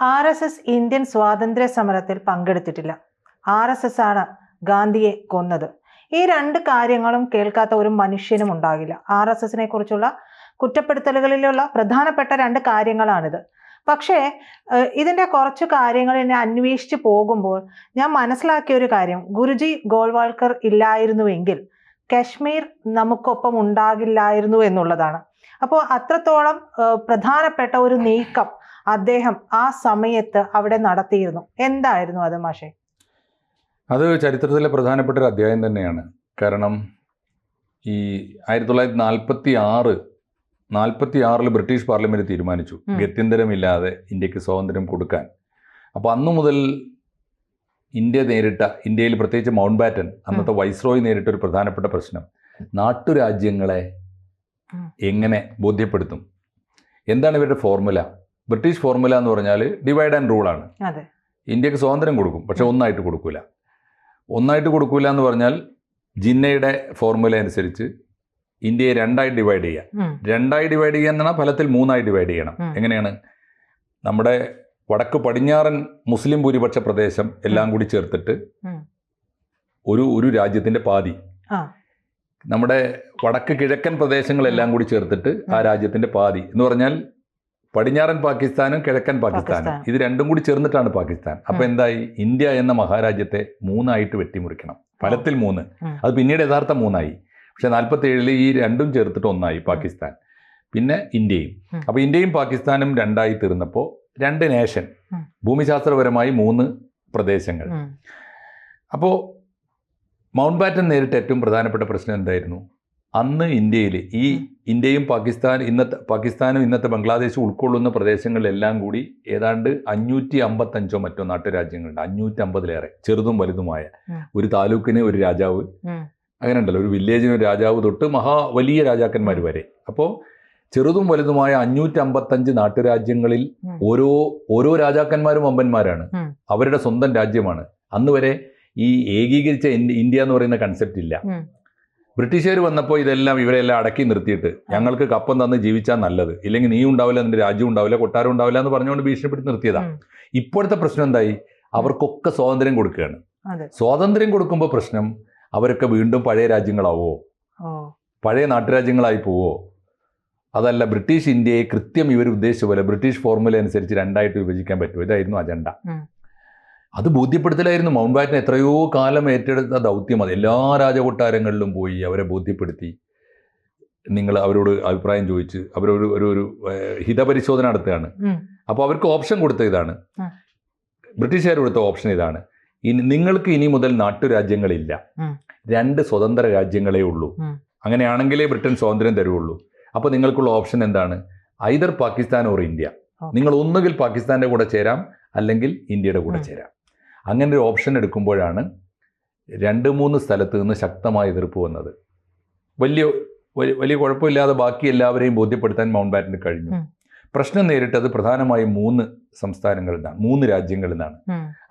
R S S Indian സ്വാതന്ത്ര്യ സമരത്തിൽ പങ്കെടുത്തിട്ടില്ല. ആർ എസ് എസ് ആണ് ഗാന്ധിയെ കൊന്നത്. ഈ രണ്ട് കാര്യങ്ങളും കേൾക്കാത്ത ഒരു മനുഷ്യനും ഉണ്ടാകില്ല. ആർ എസ് എസിനെ കുറിച്ചുള്ള കുറ്റപ്പെടുത്തലുകളിലുള്ള പ്രധാനപ്പെട്ട രണ്ട് കാര്യങ്ങളാണിത്. പക്ഷേ ഇതിന്റെ കുറച്ച് കാര്യങ്ങൾ എന്നെ അന്വേഷിച്ച് പോകുമ്പോൾ ഞാൻ മനസ്സിലാക്കിയ ഒരു കാര്യം. ഗുരുജി ഗോൾവാൾക്കർ ഇല്ലായിരുന്നുവെങ്കിൽ കശ്മീർ നമുക്കൊപ്പം ഉണ്ടാകില്ലായിരുന്നു എന്നുള്ളതാണ്. അപ്പോൾ അത്രത്തോളം പ്രധാനപ്പെട്ട ഒരു നീക്കം അദ്ദേഹം ആ സമയത്ത് അവിടെ നടത്തിയിരുന്നു. എന്തായിരുന്നു അത് മാഷെ? അത് ചരിത്രത്തിലെ പ്രധാനപ്പെട്ട ഒരു അധ്യായം തന്നെയാണ്. കാരണം ഈ ആയിരത്തി തൊള്ളായിരത്തി നാൽപ്പത്തി ആറ് നാൽപ്പത്തി ആറിൽ ബ്രിട്ടീഷ് പാർലമെന്റ് തീരുമാനിച്ചു ഗത്യന്തരമില്ലാതെ ഇന്ത്യയ്ക്ക് സ്വാതന്ത്ര്യം കൊടുക്കാൻ. അപ്പോൾ അന്നു മുതൽ ഇന്ത്യ നേരിട്ട ഇന്ത്യയിൽ പ്രത്യേകിച്ച് മൗണ്ട് ബാറ്റൻ അന്നത്തെ വൈസ്രോയ് നേരിട്ട ഒരു പ്രധാനപ്പെട്ട പ്രശ്നം. നാട്ടുരാജ്യങ്ങളെ. എങ്ങനെ ബോധ്യപ്പെടുത്തും? എന്താണ് ഇവരുടെ ഫോർമുല? ബ്രിട്ടീഷ് ഫോർമുല എന്ന് പറഞ്ഞാൽ ഡിവൈഡ് ആൻഡ് റൂളാണ് ഇന്ത്യയ്ക്ക് സ്വാതന്ത്ര്യം കൊടുക്കും പക്ഷെ ഒന്നായിട്ട് കൊടുക്കൂല. ഒന്നായിട്ട് കൊടുക്കൂല എന്ന് പറഞ്ഞാൽ ജിന്നയുടെ ഫോർമുല അനുസരിച്ച് ഇന്ത്യയെ രണ്ടായി ഡിവൈഡ് ചെയ്യാം. രണ്ടായി ഡിവൈഡ് ചെയ്യുക എന്നാണ് ഫലത്തിൽ മൂന്നായി ഡിവൈഡ് ചെയ്യണം. എങ്ങനെയാണ്? നമ്മുടെ വടക്ക് പടിഞ്ഞാറൻ മുസ്ലിം ഭൂരിപക്ഷ പ്രദേശം എല്ലാം കൂടി ചേർത്തിട്ട് ഒരു ഒരു രാജ്യത്തിന്റെ പാതി. നമ്മുടെ വടക്ക് കിഴക്കൻ പ്രദേശങ്ങളെല്ലാം കൂടി ചേർത്തിട്ട് ആ. രാജ്യത്തിന്റെ പാതി എന്ന് പറഞ്ഞാൽ പടിഞ്ഞാറൻ പാകിസ്ഥാനും കിഴക്കൻ പാകിസ്ഥാനും. ഇത് രണ്ടും കൂടി ചേർന്നിട്ടാണ് പാകിസ്ഥാൻ. അപ്പൊ എന്തായി? ഇന്ത്യ എന്ന മഹാരാജ്യത്തെ മൂന്നായിട്ട് വെട്ടിമുറിക്കണം. ഫലത്തിൽ മൂന്ന്. അത് പിന്നീട് യഥാർത്ഥ മൂന്നായി. പക്ഷെ നാൽപ്പത്തി ഏഴിൽ ഈ രണ്ടും ചേർത്തിട്ട് ഒന്നായി പാകിസ്ഥാൻ. പിന്നെ ഇന്ത്യയും. അപ്പോൾ അപ്പൊ ഇന്ത്യയും പാകിസ്ഥാനും രണ്ടായി തീർന്നപ്പോൾ രണ്ട് നേഷൻ. ഭൂമിശാസ്ത്രപരമായി മൂന്ന് പ്രദേശങ്ങൾ. അപ്പോൾ മൗണ്ട് ബാറ്റൻ നേരിട്ട ഏറ്റവും പ്രധാനപ്പെട്ട പ്രശ്നം എന്തായിരുന്നു? അന്ന് ഇന്ത്യയിൽ ഈ ഇന്ത്യയും പാകിസ്ഥാൻ ഇന്നത്തെ പാകിസ്ഥാനും ഇന്നത്തെ ബംഗ്ലാദേശും ഉൾക്കൊള്ളുന്ന പ്രദേശങ്ങളിലെല്ലാം കൂടി ഏതാണ്ട് അഞ്ഞൂറ്റി അമ്പത്തഞ്ചോ മറ്റോ നാട്ടുരാജ്യങ്ങളുണ്ട്. അഞ്ഞൂറ്റി അമ്പതിലേറെ ചെറുതും വലുതുമായ ഒരു താലൂക്കിന് ഒരു രാജാവ്. അങ്ങനെ ഉണ്ടല്ലോ ഒരു വില്ലേജിന് ഒരു രാജാവ് തൊട്ട് മഹാ വലിയ രാജാക്കന്മാർ വരെ. അപ്പോൾ ചെറുതും വലുതുമായ അഞ്ഞൂറ്റി അമ്പത്തഞ്ച് നാട്ടുരാജ്യങ്ങളിൽ ഓരോ ഓരോ രാജാക്കന്മാരും അമ്പന്മാരാണ്. അവരുടെ സ്വന്തം രാജ്യമാണ്. അന്ന് വരെ ഈ ഏകീകരിച്ച ഇന്ത്യ- എന്ന് പറയുന്ന കൺസെപ്റ്റ് ഇല്ല. ബ്രിട്ടീഷുകാർ വന്നപ്പോൾ ഇതെല്ലാം ഇവരെല്ലാം അടക്കി നിർത്തിയിട്ട് ഞങ്ങൾക്ക് കപ്പം തന്ന് ജീവിച്ചാൽ നല്ലത്. ഇല്ലെങ്കിൽ നീ ഉണ്ടാവില്ല നിന്റെ രാജ്യം ഉണ്ടാവില്ല കൊട്ടാരം ഉണ്ടാവില്ല എന്ന് പറഞ്ഞുകൊണ്ട് ഭീഷണിപ്പെടുത്തി നിർത്തിയതാ. ഇപ്പോഴത്തെ പ്രശ്നം എന്തായി? അവർക്കൊക്കെ സ്വാതന്ത്ര്യം കൊടുക്കുകയാണ്. സ്വാതന്ത്ര്യം കൊടുക്കുമ്പോൾ പ്രശ്നം അവരൊക്കെ വീണ്ടും പഴയ രാജ്യങ്ങളാവോ? പഴയ നാട്ടുരാജ്യങ്ങളായി പോവോ? അതല്ല ബ്രിട്ടീഷ് ഇന്ത്യയെ കൃത്യം ഇവർ ഉദ്ദേശിച്ച പോലെ ബ്രിട്ടീഷ് ഫോർമുല അനുസരിച്ച് രണ്ടായിട്ട് വിഭജിക്കാൻ പറ്റുമോ ഇതായിരുന്നു അജണ്ട. അത് ബോധ്യപ്പെടുത്തലായിരുന്നു. മൗണ്ട് ബാറ്റൻ എത്രയോ കാലം ഏറ്റെടുത്ത ദൗത്യം. അത് എല്ലാ രാജകൊട്ടാരങ്ങളിലും പോയി അവരെ ബോധ്യപ്പെടുത്തി. നിങ്ങൾ അവരോട് അഭിപ്രായം ചോദിച്ച് അവരൊരു ഒരു ഒരു ഹിതപരിശോധന നടത്തുകയാണ്. അപ്പോൾ അവർക്ക് ഓപ്ഷൻ കൊടുത്ത ഇതാണ്. ബ്രിട്ടീഷുകാർ കൊടുത്ത ഓപ്ഷൻ ഇതാണ്. ഇനി നിങ്ങൾക്ക് ഇനി മുതൽ നാട്ടുരാജ്യങ്ങളില്ല. രണ്ട് സ്വതന്ത്ര രാജ്യങ്ങളേ ഉള്ളൂ. അങ്ങനെയാണെങ്കിലേ ബ്രിട്ടൻ സ്വാതന്ത്ര്യം തരുള്ളൂ അപ്പോൾ നിങ്ങൾക്കുള്ള ഓപ്ഷൻ എന്താണ്? Either Pakistan or India. നിങ്ങൾ ഒന്നുകിൽ പാകിസ്ഥാന്റെ കൂടെ ചേരാം അല്ലെങ്കിൽ ഇന്ത്യയുടെ കൂടെ ചേരാം. അങ്ങനെ ഒരു ഓപ്ഷൻ എടുക്കുമ്പോഴാണ് രണ്ട് മൂന്ന് സ്ഥലത്ത് നിന്ന് ശക്തമായ എതിർപ്പ് വന്നത്. വലിയ വലിയ- കുഴപ്പമില്ലാതെ ബാക്കി എല്ലാവരെയും ബോധ്യപ്പെടുത്താൻ മൗണ്ട് ബാറ്റന് കഴിഞ്ഞു. പ്രശ്നം നേരിട്ടത് പ്രധാനമായും മൂന്ന് സംസ്ഥാനങ്ങളിൽ നിന്നാണ് മൂന്ന് രാജ്യങ്ങളിൽ നിന്നാണ്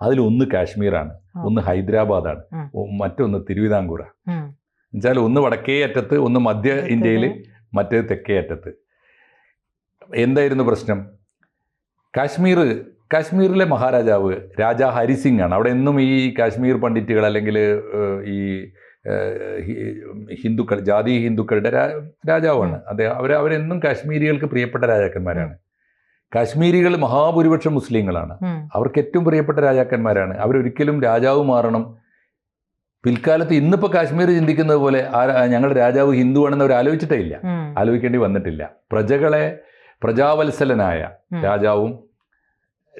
അതിലൊന്ന് കാശ്മീരാണ് ഒന്ന് ഹൈദരാബാദാണ് മറ്റൊന്ന് തിരുവിതാംകൂറാണ്. ഉം. എന്നുവെച്ചാൽ ഒന്ന് വടക്കേ അറ്റത്ത് ഒന്ന് മധ്യ ഇന്ത്യയിൽ മറ്റേ തെക്കേ അറ്റത്ത്. എന്തായിരുന്നു പ്രശ്നം? കാശ്മീർ കാശ്മീരിലെ മഹാരാജാവ് രാജാ ഹരിസിംഗ് ആണ്. അവിടെ എന്നും ഈ കാശ്മീർ പണ്ഡിറ്റുകൾ അല്ലെങ്കിൽ ഈ ഹിന്ദുക്കൾ ജാതി ഹിന്ദുക്കളുടെ രാജാവാണ്. അദ്ദേഹം അവർ അവരെന്നും കാശ്മീരികൾക്ക് പ്രിയപ്പെട്ട രാജാക്കന്മാരാണ്. കാശ്മീരികൾ മഹാഭൂരിപക്ഷം മുസ്ലിങ്ങളാണ്. അവർക്ക് ഏറ്റവും പ്രിയപ്പെട്ട രാജാക്കന്മാരാണ്. അവരൊരിക്കലും രാജാവ് മാറണം. പിൽക്കാലത്ത് ഇന്നിപ്പോൾ കാശ്മീർ ചിന്തിക്കുന്നത് പോലെ ആ ഞങ്ങളുടെ രാജാവ് ഹിന്ദു ആണെന്ന് അവർ ആലോചിച്ചിട്ടേ ഇല്ല. ആലോചിക്കേണ്ടി വന്നിട്ടില്ല. പ്രജകളെ പ്രജാവത്സലനായ രാജാവും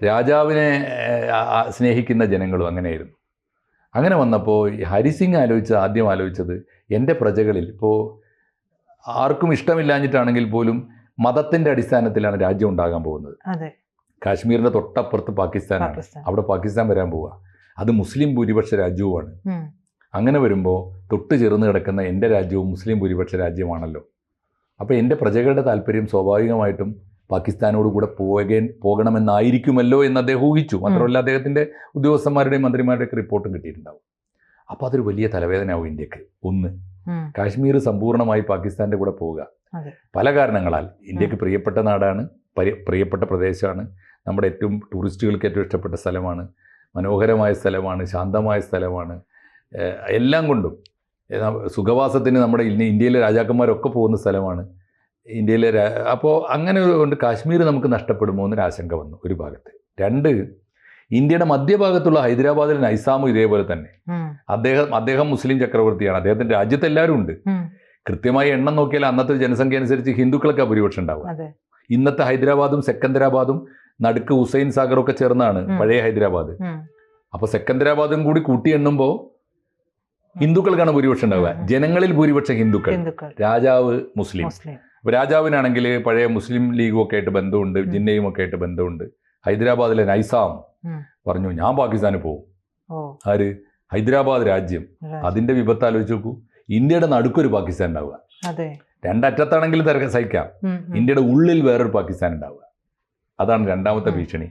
രാജാവിനെ സ്നേഹിക്കുന്ന ജനങ്ങളും അങ്ങനെയായിരുന്നു. അങ്ങനെ വന്നപ്പോൾ ഈ ഹരിസിംഗ് ആലോചിച്ച ആദ്യം ആലോചിച്ചത് എന്റെ പ്രജകളിൽ ഇപ്പോൾ ആർക്കും ഇഷ്ടമില്ലാഞ്ഞിട്ടാണെങ്കിൽ പോലും മതത്തിന്റെ അടിസ്ഥാനത്തിലാണ് രാജ്യം ഉണ്ടാകാൻ പോകുന്നത്. കാശ്മീരിന്റെ തൊട്ടപ്പുറത്ത് പാകിസ്ഥാനാണ്. പാകിസ്ഥാൻ. അവിടെ പാകിസ്ഥാൻ വരാൻ പോവുക അത് മുസ്ലിം ഭൂരിപക്ഷ രാജ്യവുമാണ്. അങ്ങനെ വരുമ്പോൾ തൊട്ട് ചേർന്ന് കിടക്കുന്ന എന്റെ രാജ്യവും മുസ്ലിം ഭൂരിപക്ഷ രാജ്യമാണല്ലോ. അപ്പോൾ എന്റെ പ്രജകളുടെ താല്പര്യം സ്വാഭാവികമായിട്ടും പാകിസ്ഥാനോട് കൂടെ പോകേ പോകണമെന്നായിരിക്കുമല്ലോ എന്ന് അദ്ദേഹം ഊഹിച്ചു. മാത്രമല്ല അദ്ദേഹത്തിന്റെ ഉദ്യോഗസ്ഥന്മാരുടെയും മന്ത്രിമാരുടെയൊക്കെ റിപ്പോർട്ടും കിട്ടിയിട്ടുണ്ടാവും. അപ്പോൾ അതൊരു വലിയ തലവേദനയാവും ഇന്ത്യയ്ക്ക്. ഒന്ന് കാശ്മീർ സമ്പൂർണമായി പാകിസ്ഥാന്റെ കൂടെ പോവുക. പല കാരണങ്ങളാൽ ഇന്ത്യയ്ക്ക് പ്രിയപ്പെട്ട നാടാണ് പ്രിയപ്പെട്ട പ്രദേശമാണ് നമ്മുടെ ഏറ്റവും ടൂറിസ്റ്റുകൾക്ക് ഏറ്റവും ഇഷ്ടപ്പെട്ട സ്ഥലമാണ് മനോഹരമായ സ്ഥലമാണ് ശാന്തമായ സ്ഥലമാണ്. എല്ലാം കൊണ്ടും സുഖവാസത്തിന് നമ്മുടെ ഇന്ത്യയിലെ രാജാക്കന്മാരൊക്കെ പോകുന്ന സ്ഥലമാണ്. ഇന്ത്യയിലെ അപ്പോൾ അങ്ങനെ കൊണ്ട് കാശ്മീർ നമുക്ക് നഷ്ടപ്പെടുമോ എന്നൊരു ആശങ്ക വന്നു ഒരു ഭാഗത്ത്. രണ്ട് ഇന്ത്യയുടെ മധ്യഭാഗത്തുള്ള ഹൈദരാബാദിലെ നൈസാമും ഇതേപോലെ തന്നെ. അദ്ദേഹം അദ്ദേഹം മുസ്ലിം ചക്രവർത്തിയാണ്. അദ്ദേഹത്തിന്റെ രാജ്യത്ത് എല്ലാവരും ഉണ്ട് കൃത്യമായി എണ്ണം നോക്കിയാൽ അന്നത്തെ ജനസംഖ്യ അനുസരിച്ച് ഹിന്ദുക്കളൊക്കെ ഭൂരിപക്ഷം ഉണ്ടാവും ഇന്നത്തെ ഹൈദരാബാദും സെക്കന്ദരാബാദും നടുക്ക് ഹുസൈൻ സാഗറും ഒക്കെ ചേർന്നാണ് പഴയ ഹൈദരാബാദ്. അപ്പൊ അപ്പോൾ സെക്കന്ദരാബാദും കൂടി കൂട്ടി എണ്ണുമ്പോൾ ഹിന്ദുക്കൾക്കാണ് ഭൂരിപക്ഷം ഉണ്ടാവുക. ജനങ്ങളിൽ ഭൂരിപക്ഷം ഹിന്ദുക്കൾ. രാജാവ് മുസ്ലിം. അപ്പോൾ രാജാവിനാണെങ്കിൽ പഴയ മുസ്ലിം ലീഗും ഒക്കെ ആയിട്ട് ബന്ധമുണ്ട്. ജിന്നയും ഒക്കെ ആയിട്ട് ബന്ധമുണ്ട്. ഹൈദരാബാദിലെ നൈസാം പറഞ്ഞു ഞാൻ പാകിസ്ഥാന് പോകും ആര്? ഹൈദരാബാദ് രാജ്യം. അതിന്റെ വിപത്ത് ആലോചിച്ച് നോക്കൂ. ഇന്ത്യയുടെ നടുക്കൊരു പാകിസ്ഥാൻ ഉണ്ടാവുക അതെ. രണ്ടറ്റത്താണെങ്കിലും തിരക്ക് സഹിക്കാം. ഇന്ത്യയുടെ ഉള്ളിൽ വേറൊരു പാകിസ്ഥാൻ ഉണ്ടാവുക അതാണ് രണ്ടാമത്തെ. ഭീഷണി.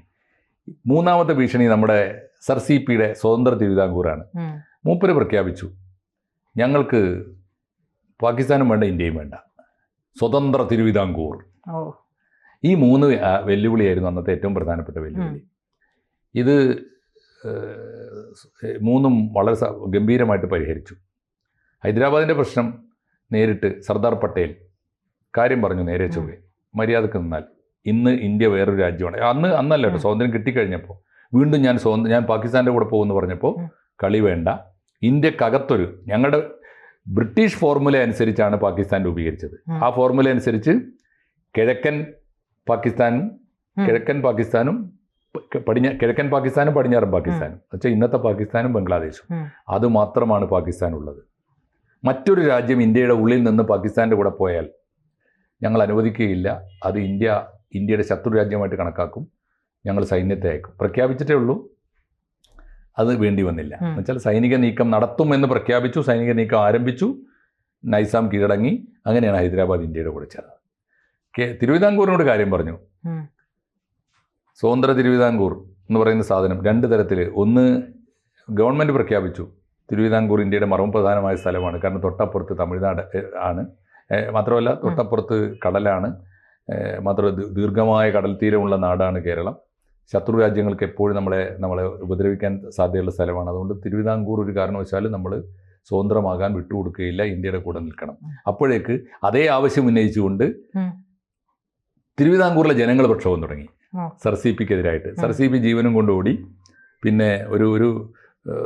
മൂന്നാമത്തെ ഭീഷണി നമ്മുടെ സർ സി പിയുടെ സ്വതന്ത്ര തിരുവിതാംകൂറാണ്. മൂപ്പര് പ്രഖ്യാപിച്ചു ഞങ്ങൾക്ക് പാകിസ്ഥാനും വേണ്ട ഇന്ത്യയും വേണ്ട. സ്വതന്ത്ര തിരുവിതാംകൂർ. ഈ മൂന്ന് വെല്ലുവിളിയായിരുന്നു അന്നത്തെ ഏറ്റവും പ്രധാനപ്പെട്ട വെല്ലുവിളി. ഇത് മൂന്നും വളരെ ഗംഭീരമായിട്ട് പരിഹരിച്ചു. ഹൈദരാബാദിന്റെ പ്രശ്നം നേരിട്ട് സർദാർ പട്ടേൽ കാര്യം പറഞ്ഞു നേരെ ചൊവ്വേ. മര്യാദയ്ക്ക് നിന്നാൽ ഇന്ന് ഇന്ത്യ വേറൊരു രാജ്യമാണ്. അന്ന് അന്നല്ല കേട്ടോ. സ്വാതന്ത്ര്യം കിട്ടിക്കഴിഞ്ഞപ്പോൾ വീണ്ടും ഞാൻ സ്വാതന്ത്ര്യം ഞാൻ പാകിസ്ഥാന്റെ കൂടെ പോകുമെന്ന് പറഞ്ഞപ്പോൾ കളി വേണ്ട. ഇന്ത്യക്കകത്തൊരു ഞങ്ങളുടെ ബ്രിട്ടീഷ് ഫോർമുല അനുസരിച്ചാണ് പാകിസ്ഥാൻ രൂപീകരിച്ചത്. ആ ഫോർമുല അനുസരിച്ച് കിഴക്കൻ പാകിസ്ഥാനും കിഴക്കൻ പാകിസ്ഥാനും പടിഞ്ഞ കിഴക്കൻ പാകിസ്ഥാനും പടിഞ്ഞാറൻ പാകിസ്ഥാനും. വെച്ചാൽ ഇന്നത്തെ പാകിസ്ഥാനും ബംഗ്ലാദേശും. അത് മാത്രമാണ് പാകിസ്ഥാൻ ഉള്ളത് മറ്റൊരു രാജ്യം ഇന്ത്യയുടെ ഉള്ളിൽ നിന്ന് പാകിസ്ഥാന്റെ കൂടെ പോയാൽ ഞങ്ങൾ അനുവദിക്കുകയില്ല. അത് ഇന്ത്യ ഇന്ത്യയുടെ ശത്രു രാജ്യമായിട്ട് കണക്കാക്കും. ഞങ്ങൾ സൈന്യത്തെ അയക്കും. പ്രഖ്യാപിച്ചിട്ടേ ഉള്ളൂ. അത് വേണ്ടി വന്നില്ല. എന്നുവെച്ചാൽ സൈനിക നീക്കം നടത്തുമെന്ന് പ്രഖ്യാപിച്ചു സൈനിക നീക്കം ആരംഭിച്ചു നൈസാം കീഴടങ്ങി. അങ്ങനെയാണ് ഹൈദരാബാദ് ഇന്ത്യയുടെ കൂടെ ചേർന്നത്. കെ തിരുവിതാംകൂറിനോട് കാര്യം പറഞ്ഞു. സ്വതന്ത്ര തിരുവിതാംകൂർ എന്ന് പറയുന്ന സാധനം രണ്ട് തരത്തിൽ ഒന്ന് ഗവൺമെന്റ് പ്രഖ്യാപിച്ചു. തിരുവിതാംകൂർ ഇന്ത്യയുടെ മർമ്മ പ്രധാനമായ സ്ഥലമാണ്. കാരണം തൊട്ടപ്പുറത്ത് തമിഴ്നാട് ആണ്. മാത്രമല്ല തൊട്ടപ്പുറത്ത് കടലാണ്. മാത്രമല്ല ദീർഘമായ കടൽ തീരമുള്ള നാടാണ് കേരളം. ശത്രു രാജ്യങ്ങൾക്ക് എപ്പോഴും നമ്മളെ നമ്മളെ ഉപദ്രവിക്കാൻ സാധ്യതയുള്ള സ്ഥലമാണ്. അതുകൊണ്ട് തിരുവിതാംകൂർ ഒരു കാരണവശാലും നമ്മൾ സ്വതന്ത്രമാകാൻ വിട്ടുകൊടുക്കുകയില്ല ഇന്ത്യയുടെ കൂടെ നിൽക്കണം. അപ്പോഴേക്ക് അതേ ആവശ്യം ഉന്നയിച്ചുകൊണ്ട്. തിരുവിതാംകൂറിലെ ജനങ്ങൾ പ്രക്ഷോഭം തുടങ്ങി. സർ സി പിക്കെതിരായിട്ട്. സർ സി പി ജീവനും കൊണ്ടുകൂടി പിന്നെ ഒരു ഒരു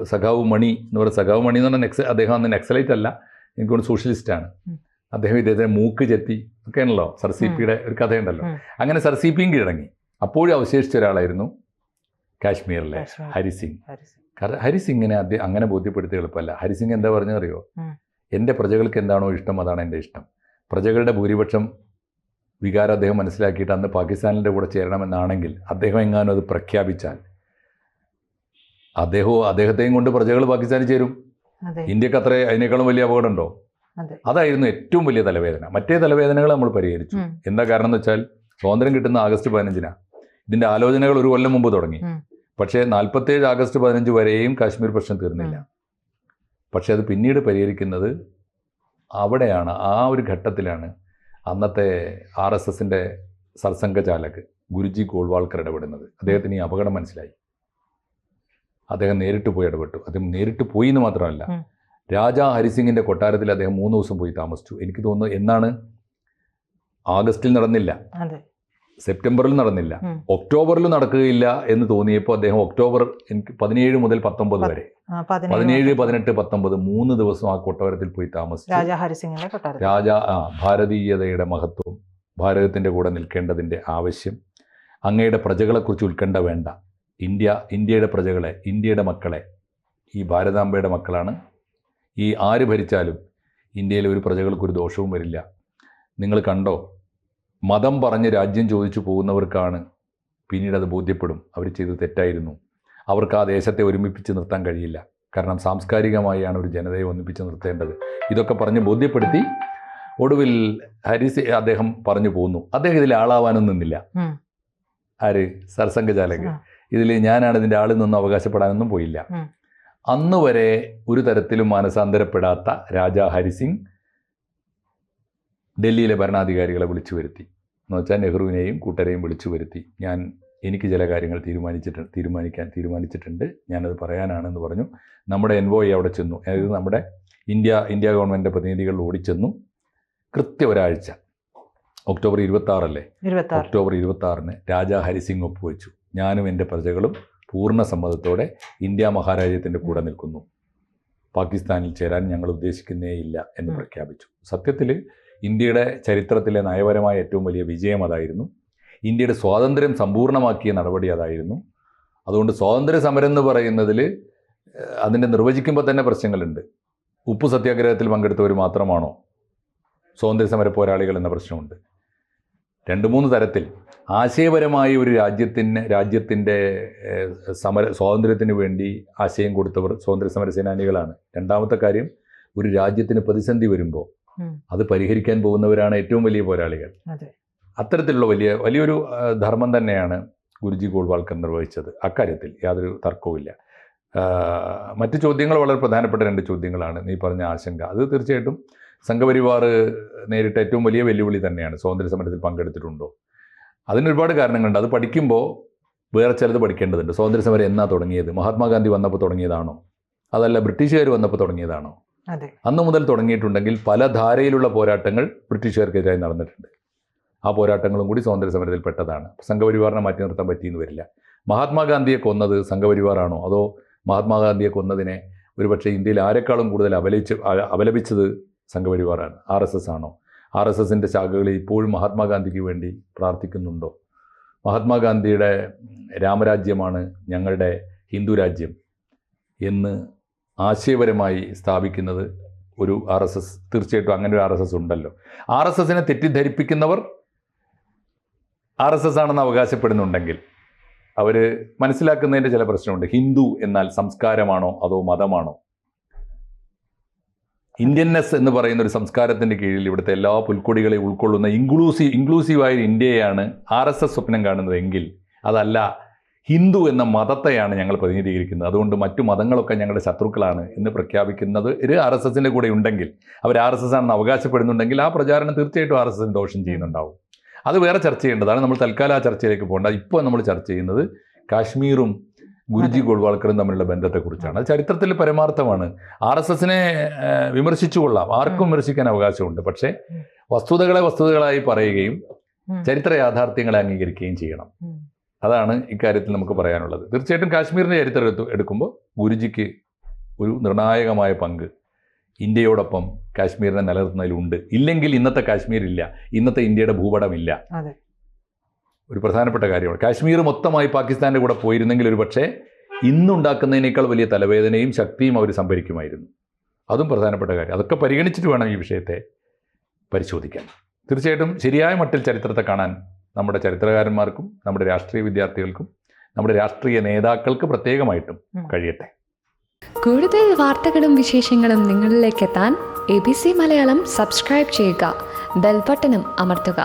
സഖാവ് മണി എന്ന് പറയുന്ന സഖാവ് മണി എന്ന് പറഞ്ഞാൽ നെക്സ അദ്ദേഹം അന്ന് നെക്സലൈറ്റ് അല്ല എനിക്ക് തോന്നുന്നു സോഷ്യലിസ്റ്റാണ്. അദ്ദേഹം ഇദ്ദേഹത്തിന് മൂക്ക് ചെത്തി ഒക്കെയാണല്ലോ സർ സി പിയുടെ ഒരു കഥയുണ്ടല്ലോ. അങ്ങനെ സർ സി പിയും കീഴടങ്ങി. അപ്പോഴും അവശേഷിച്ച ഒരാളായിരുന്നു കാശ്മീരിലെ ഹരിസിംഗ്. കാരണം ഹരിസിംഗിനെ അദ്ദേഹം അങ്ങനെ ബോധ്യപ്പെടുത്തി എളുപ്പമല്ല. ഹരിസിംഗ് എന്താ പറഞ്ഞറിയോ അറിയോ എന്റെ പ്രജകൾക്ക് എന്താണോ ഇഷ്ടം അതാണ് എന്റെ ഇഷ്ടം. പ്രജകളുടെ ഭൂരിപക്ഷം വികാരം അദ്ദേഹം മനസ്സിലാക്കിയിട്ട് അന്ന് പാകിസ്ഥാനിന്റെ കൂടെ ചേരണമെന്നാണെങ്കിൽ അദ്ദേഹം എങ്ങാനും അത് പ്രഖ്യാപിച്ചാൽ അദ്ദേഹവും അദ്ദേഹത്തെയും കൊണ്ട് പ്രജകൾ പാകിസ്ഥാനിൽ ചേരും. ഇന്ത്യയ്ക്ക് അത്ര അതിനേക്കാളും വലിയ അപകടമുണ്ടോ? അതെ. അതായിരുന്നു ഏറ്റവും വലിയ തലവേദന. മറ്റേ തലവേദനകൾ നമ്മൾ പരിഹരിച്ചു. എന്താ കാരണം എന്ന് വെച്ചാൽ സ്വാതന്ത്ര്യം കിട്ടുന്ന ആഗസ്റ്റ് പതിനഞ്ചിനാണ് ഇതിന്റെ ആലോചനകൾ ഒരു കൊല്ലം മുമ്പ് തുടങ്ങി. പക്ഷേ നാൽപ്പത്തേഴ് ആഗസ്റ്റ് പതിനഞ്ച് വരെയും കാശ്മീർ പ്രശ്നം തീർന്നില്ല. പക്ഷേ അത് പിന്നീട് പരിഹരിക്കുന്നത് അവിടെയാണ് ആ ഒരു ഘട്ടത്തിലാണ് അന്നത്തെ ആർ എസ് എസിന്റെ സർസംഘചാലക് ഗുരുജി ഗോൾവാൾക്കർ ഇടപെടുന്നത്. അദ്ദേഹത്തിന് ഈ അപകടം മനസ്സിലായി. അദ്ദേഹം നേരിട്ട് പോയി ഇടപെട്ടു. അദ്ദേഹം നേരിട്ട് പോയി എന്ന് മാത്രമല്ല. രാജാ ഹരിസിംഗിന്റെ കൊട്ടാരത്തിൽ അദ്ദേഹം മൂന്ന് ദിവസം പോയി താമസിച്ചു. എനിക്ക് തോന്നുന്നു എന്നാണ് ആഗസ്റ്റിൽ നടന്നില്ല. സെപ്റ്റംബറിൽ നടന്നില്ല. ഒക്ടോബറിലും ഒക്ടോബറിൽ നടക്കുകയില്ല എന്ന് തോന്നിയപ്പോൾ അദ്ദേഹം ഒക്ടോബർ എനിക്ക് പതിനേഴ് മുതൽ പത്തൊമ്പത് പത്ത് വരെ. പതിനേഴ്. പതിനെട്ട് പത്തൊമ്പത് മൂന്ന് ദിവസം ആ കൊട്ടാരത്തിൽ പോയി താമസിച്ചു. രാജാ ഹരിസിംഗിന്റെ രാജ ആ ഭാരതീയതയുടെ മഹത്വം ഭാരതത്തിന്റെ കൂടെ നിൽക്കേണ്ടതിന്റെ ആവശ്യം അങ്ങയുടെ പ്രജകളെക്കുറിച്ച് ഉത്കണ്ഠ വേണ്ട. ഇന്ത്യ ഇന്ത്യയുടെ പ്രജകളെ ഇന്ത്യയുടെ മക്കളെ ഈ ഭാരതാംബയുടെ മക്കളാണ്. ഈ ആര് ഭരിച്ചാലും ഇന്ത്യയിലെ ഒരു പ്രജകൾക്കൊരു ദോഷവും വരില്ല. നിങ്ങൾ കണ്ടോ? മതം പറഞ്ഞ് രാജ്യം ചോദിച്ചു പോകുന്നവർക്കാണ് പിന്നീട് അത് ബോധ്യപ്പെടും. അവർ ചെയ്തത് തെറ്റായിരുന്നു. അവർക്ക് ആ ദേശത്തെ ഒരുമിപ്പിച്ച് നിർത്താൻ കഴിയില്ല. കാരണം സാംസ്കാരികമായാണ് ഒരു ജനതയെ ഒന്നിപ്പിച്ച് നിർത്തേണ്ടത്. ഇതൊക്കെ പറഞ്ഞ് ബോധ്യപ്പെടുത്തി ഒടുവിൽ ഹരിസ് അദ്ദേഹം പറഞ്ഞു പോകുന്നു അദ്ദേഹം ഇതിൽ ആളാവാനും നിന്നില്ല. ആര്? സർസംഘചാലക്. ഇതിൽ ഞാനാണ് ഇതിന്റെ ആളിൽ നിന്ന് അവകാശപ്പെടാനൊന്നും പോയില്ല. അന്നുവരെ അന്ന് വരെ ഒരു തരത്തിലും മാനസാന്തരപ്പെടാത്ത രാജാ ഹരിസിംഗ് ഡൽഹിയിലെ ഭരണാധികാരികളെ വിളിച്ചു വരുത്തി. എന്ന് വെച്ചാൽ നെഹ്റുവിനെയും കൂട്ടരെയും വിളിച്ചു വരുത്തി. ഞാൻ എനിക്ക് ചില കാര്യങ്ങൾ തീരുമാനിച്ചിട്ട് തീരുമാനിക്കാൻ തീരുമാനിച്ചിട്ടുണ്ട്. ഞാനത് പറയാനാണെന്ന് പറഞ്ഞു. നമ്മുടെ എൻവോയി അവിടെ ചെന്നു. അതായത് നമ്മുടെ ഇന്ത്യ ഇന്ത്യ ഗവൺമെന്റിന്റെ പ്രതിനിധികൾ ഓടിച്ചെന്നു. കൃത്യ ഒരാഴ്ച. ഒക്ടോബർ ഇരുപത്തി ആറല്ലേ ഇരുപത്തി ഒക്ടോബർ ഇരുപത്തി ആറിന് രാജാ ഹരിസിംഗ് ഒപ്പുവെച്ചു. ഞാനും എന്റെ പ്രജകളും പൂർണ സമ്മതത്തോടെ ഇന്ത്യ മഹാരാജ്യത്തിന്റെ കൂടെ നിൽക്കുന്നു. പാകിസ്ഥാനിൽ ചേരാൻ ഞങ്ങൾ ഉദ്ദേശിക്കുന്നേ ഇല്ല എന്ന് പ്രഖ്യാപിച്ചു. സത്യത്തിൽ ഇന്ത്യയുടെ ചരിത്രത്തിലെ നയപരമായ ഏറ്റവും വലിയ വിജയം അതായിരുന്നു. ഇന്ത്യയുടെ സ്വാതന്ത്ര്യം സമ്പൂർണമാക്കിയ നടപടി അതായിരുന്നു. അതുകൊണ്ട് സ്വാതന്ത്ര്യ സമരം എന്ന് പറയുന്നതിൽ അതിന്റെ നിർവചിക്കുമ്പോൾ തന്നെ പ്രശ്നങ്ങളുണ്ട്. ഉപ്പു സത്യാഗ്രഹത്തിൽ പങ്കെടുത്തവർ മാത്രമാണോ സ്വാതന്ത്ര്യ സമര പോരാളികൾ എന്ന പ്രശ്നമുണ്ട്. രണ്ട് മൂന്ന് തരത്തിൽ. ആശയപരമായി ഒരു രാജ്യത്തിന് രാജ്യത്തിന്റെ സമര സ്വാതന്ത്ര്യത്തിന് വേണ്ടി ആശയം കൊടുത്തവർ സ്വാതന്ത്ര്യ സമര സേനാനികളാണ്. രണ്ടാമത്തെ കാര്യം ഒരു രാജ്യത്തിന് പ്രതിസന്ധി വരുമ്പോൾ. അത് പരിഹരിക്കാൻ പോകുന്നവരാണ് ഏറ്റവും വലിയ പോരാളികൾ. അതെ. അത്തരത്തിലുള്ള വലിയ വലിയൊരു ധർമ്മം തന്നെയാണ് ഗുരുജി ഗോൾവാൾക്കർ നിർവഹിച്ചത്. അക്കാര്യത്തിൽ യാതൊരു തർക്കവുമില്ല. മറ്റ് ചോദ്യങ്ങൾ വളരെ പ്രധാനപ്പെട്ട രണ്ട് ചോദ്യങ്ങളാണ്. നീ പറഞ്ഞ ആശങ്ക. അത് തീർച്ചയായിട്ടും സംഘപരിവാർ നേരിട്ട ഏറ്റവും വലിയ വെല്ലുവിളി തന്നെയാണ്. സ്വാതന്ത്ര്യ സമരത്തിൽ പങ്കെടുത്തിട്ടുണ്ടോ? അതിനൊരുപാട് കാരണങ്ങളുണ്ട്. അത് പഠിക്കുമ്പോൾ വേറെ ചിലത് പഠിക്കേണ്ടതുണ്ട്. സ്വാതന്ത്ര്യ സമരം എന്നാ തുടങ്ങിയത്? മഹാത്മാഗാന്ധി വന്നപ്പോൾ തുടങ്ങിയതാണോ? അതല്ല ബ്രിട്ടീഷുകാർ വന്നപ്പോൾ തുടങ്ങിയതാണോ? അന്ന് മുതൽ തുടങ്ങിയിട്ടുണ്ടെങ്കിൽ പല ധാരയിലുള്ള പോരാട്ടങ്ങൾ ബ്രിട്ടീഷുകാർക്കെതിരായി നടന്നിട്ടുണ്ട്. ആ പോരാട്ടങ്ങളും കൂടി സ്വാതന്ത്ര്യ സമരത്തിൽ പെട്ടതാണ്. സംഘപരിവാറിനെ മാറ്റി നിർത്താൻ പറ്റിയെന്ന് വരില്ല. മഹാത്മാഗാന്ധിയെ കൊന്നത് സംഘപരിവാറാണോ? അതോ മഹാത്മാഗാന്ധിയെ കൊന്നതിനെ ഒരുപക്ഷെ ഇന്ത്യയിൽ ആരെക്കാളും കൂടുതൽ അപലപിച്ച് അപലപിച്ചത് സംഘപരിവാറാണ്? ആർ എസ് എസ് ആണോ? ആർ എസ് എസിന്റെ ശാഖകൾ ഇപ്പോഴും മഹാത്മാഗാന്ധിക്ക് വേണ്ടി പ്രാർത്ഥിക്കുന്നുണ്ടോ? മഹാത്മാഗാന്ധിയുടെ രാമരാജ്യമാണ് ഞങ്ങളുടെ ഹിന്ദു രാജ്യം എന്ന് ആശയപരമായി സ്ഥാപിക്കുന്നത് ഒരു ആർ എസ് എസ്. തീർച്ചയായിട്ടും അങ്ങനെ ഒരു ആർ എസ് എസ് ഉണ്ടല്ലോ. ആർ എസ് എസിനെ തെറ്റിദ്ധരിപ്പിക്കുന്നവർ ആർ എസ് എസ് ആണെന്ന് അവകാശപ്പെടുന്നുണ്ടെങ്കിൽ അവർ മനസ്സിലാക്കുന്നതിന്റെ ചില പ്രശ്നമുണ്ട്. ഹിന്ദു എന്നാൽ സംസ്കാരമാണോ അതോ മതമാണോ? ഇന്ത്യൻനെസ് എന്ന് പറയുന്ന ഒരു സംസ്കാരത്തിന്റെ കീഴിൽ ഇവിടുത്തെ എല്ലാ പുൽക്കൊടികളെയും ഉൾക്കൊള്ളുന്ന ഇൻക്ലൂസീവ് ഇൻക്ലൂസീവായ ഇന്ത്യയാണ് ആർ എസ് എസ് സ്വപ്നം കാണുന്നതെങ്കിൽ അതല്ല ഹിന്ദു എന്ന മതത്തെയാണ് ഞങ്ങൾ പ്രതിനിധീകരിക്കുന്നത്. അതുകൊണ്ട് മറ്റു മതങ്ങളൊക്കെ ഞങ്ങളുടെ ശത്രുക്കളാണ് എന്ന് പ്രഖ്യാപിക്കുന്നത് ഒരു ആർ എസ് എസിന്റെ കൂടെ ഉണ്ടെങ്കിൽ അവർ ആർ എസ് എസ് ആണെന്ന് അവകാശപ്പെടുന്നുണ്ടെങ്കിൽ ആ പ്രചാരണം തീർച്ചയായിട്ടും ആർ എസ് എസിന് ദോഷം ചെയ്യുന്നുണ്ടാവും. അത് വേറെ ചർച്ച ചെയ്യേണ്ടതാണ്. നമ്മൾ തൽക്കാലം ആ ചർച്ചയിലേക്ക് പോകേണ്ട. ഇപ്പോൾ നമ്മൾ ചർച്ച ചെയ്യുന്നത് കാശ്മീരും ഗുരുജി ഗോൾവാൾക്കറും തമ്മിലുള്ള ബന്ധത്തെക്കുറിച്ചാണ്. അത് ചരിത്രത്തിൽ പരമാർത്ഥമാണ്. ആർ എസ് എസിനെ വിമർശിച്ചു കൊള്ളാം. ആർക്കും വിമർശിക്കാൻ അവകാശമുണ്ട്. പക്ഷേ വസ്തുതകളെ വസ്തുതകളായി പറയുകയും. ചരിത്ര യാഥാർത്ഥ്യങ്ങളെ അംഗീകരിക്കുകയും ചെയ്യണം. അതാണ് ഇക്കാര്യത്തിൽ നമുക്ക് പറയാനുള്ളത്. തീർച്ചയായിട്ടും കാശ്മീരിന്റെ ചരിത്രം എടുത്തു എടുക്കുമ്പോൾ ഗുരുജിക്ക് ഒരു നിർണായകമായ പങ്ക്. ഇന്ത്യയോടൊപ്പം കാശ്മീരിനെ നിലനിർത്തുന്നതിലുണ്ട്. ഇല്ലെങ്കിൽ ഇന്നത്തെ കാശ്മീർ ഇല്ല. ഇന്നത്തെ ഇന്ത്യയുടെ ഭൂപടമില്ല. ഒരു പ്രധാനപ്പെട്ട കാര്യമാണ്. കാശ്മീർ മൊത്തമായി പാകിസ്ഥാന്റെ കൂടെ പോയിരുന്നെങ്കിൽ ഒരു പക്ഷേ ഇന്നുണ്ടാക്കുന്നതിനേക്കാൾ വലിയ തലവേദനയും ശക്തിയും അവർ സംഭരിക്കുമായിരുന്നു. അതും പ്രധാനപ്പെട്ട കാര്യം. അതൊക്കെ പരിഗണിച്ചിട്ട് വേണം ഈ വിഷയത്തെ പരിശോധിക്കാൻ. തീർച്ചയായിട്ടും ശരിയായ മട്ടിൽ ചരിത്രത്തെ കാണാൻ നമ്മുടെ ചരിത്രകാരന്മാർക്കും നമ്മുടെ രാഷ്ട്രീയ വിദ്യാർത്ഥികൾക്കും നമ്മുടെ രാഷ്ട്രീയ നേതാക്കൾക്ക് പ്രത്യേകമായിട്ടും കഴിയട്ടെ. കൂടുതൽ വാർത്തകളും വിശേഷങ്ങളും നിങ്ങളിലേക്ക് എത്താൻ A B C Malayalam subscribe ചെയ്യുക ബെൽബട്ടനും അമർത്തുക.